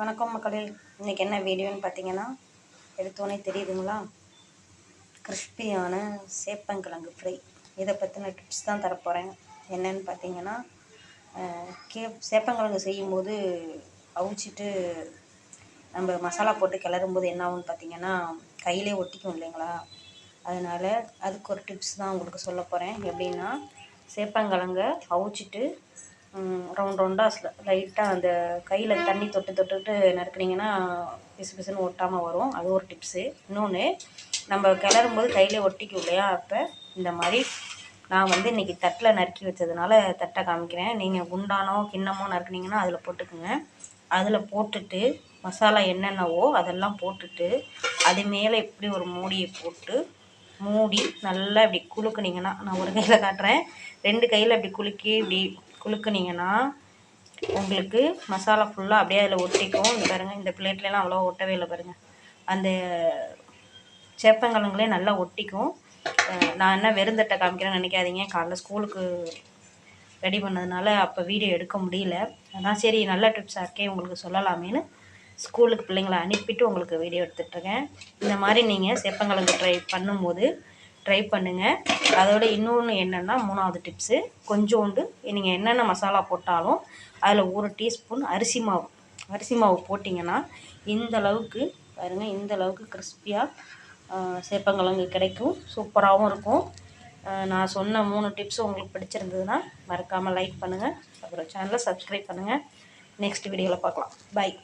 வணக்கம் மக்களே. இன்றைக்கி என்ன வீடியோன்னு பார்த்தீங்கன்னா எடுத்தோடனே தெரியுதுங்களா? கிறிஸ்பியான சேப்பங்கிழங்கு ஃப்ரை. இதை பற்றின டிப்ஸ் தான் தரப்போகிறேன் என்னன்னு பார்த்தீங்கன்னா கே சேப்பங்கிழங்கு செய்யும்போது அவிச்சிட்டு நம்ம மசாலா போட்டு கிளறும்போது என்ன ஆகும்னு பார்த்தீங்கன்னா கையிலே ஒட்டிக்கும் இல்லைங்களா? அதனால் அதுக்கு ஒரு டிப்ஸ் தான் உங்களுக்கு சொல்ல போகிறேன் எப்படின்னா சேப்பங்கிழங்க அவிச்சிட்டு ரவுண்ட் ரவுண்டாக லைட்டாக அந்த கையில் தண்ணி தொட்டு தொட்டுட்டு நறுக்குனிங்கன்னா பிசு பிசுன்னு ஒட்டாமல் வரும். அது ஒரு டிப்ஸு இன்னொன்று நம்ம கிளறும் போது கையில் ஒட்டிக்கும் இல்லையா? அப்போ இந்த மாதிரி நான் வந்து இன்றைக்கி தட்டில் நறுக்கி வச்சதுனால தட்டை காமிக்கிறேன். நீங்கள் குண்டானோ கிண்ணமோ நறுக்குனிங்கன்னா அதில் போட்டுக்குங்க. அதில் போட்டுட்டு மசாலா என்னென்னவோ அதெல்லாம் போட்டுட்டு அது மேலே இப்படி ஒரு மூடியை போட்டு மூடி நல்லா இப்படி குலுக்குனிங்கன்னா நான் ஒரு கையில் காட்டுறேன். ரெண்டு கையில் இப்படி குலுக்கி இப்படி குலுக்குனிங்கன்னா உங்களுக்கு மசாலா ஃபுல்லாக அப்படியே அதில் ஒட்டிக்கும். இந்த பாருங்கள் இந்த பிளேட்லலாம் அவ்வளோ ஒட்டவே இல்லை பாருங்கள் அந்த சேப்பங்கிழங்குலே நல்லா ஒட்டிக்கும். நான் என்ன வெறுந்தட்டை காமிக்கிறேன்னு நினைக்காதீங்க. காலைல ஸ்கூலுக்கு ரெடி பண்ணதுனால அப்போ வீடியோ எடுக்க முடியல. அதான் சரி நல்ல டிப்ஸாக இருக்கே உங்களுக்கு சொல்லலாமேன்னு ஸ்கூலுக்கு பிள்ளைங்களை அனுப்பிட்டு உங்களுக்கு வீடியோ எடுத்துகிட்ருக்கேன் இந்த மாதிரி நீங்கள் சேப்பங்கிழங்கு ட்ரை பண்ணும்போது ட்ரை பண்ணுங்கள் அதோட இன்னொன்று என்னென்னா மூணாவது டிப்ஸு கொஞ்சோண்டு நீங்கள் என்னென்ன மசாலா போட்டாலும் அதில் ஒரு டீஸ்பூன் அரிசி மாவு. அரிசி மாவு போட்டிங்கன்னா இந்த அளவுக்கு பாருங்கள் இந்த அளவுக்கு கிறிஸ்பியாக சேப்பங்கிழங்கு கிடைக்கும். சூப்பராகவும் இருக்கும். நான் சொன்ன மூணு டிப்ஸும் உங்களுக்கு பிடிச்சிருந்ததுன்னா மறக்காமல் லைக் பண்ணுங்கள் அப்புறம் சேனலை சப்ஸ்கிரைப் பண்ணுங்கள் நெக்ஸ்ட் வீடியோவில் பார்க்கலாம். பாய்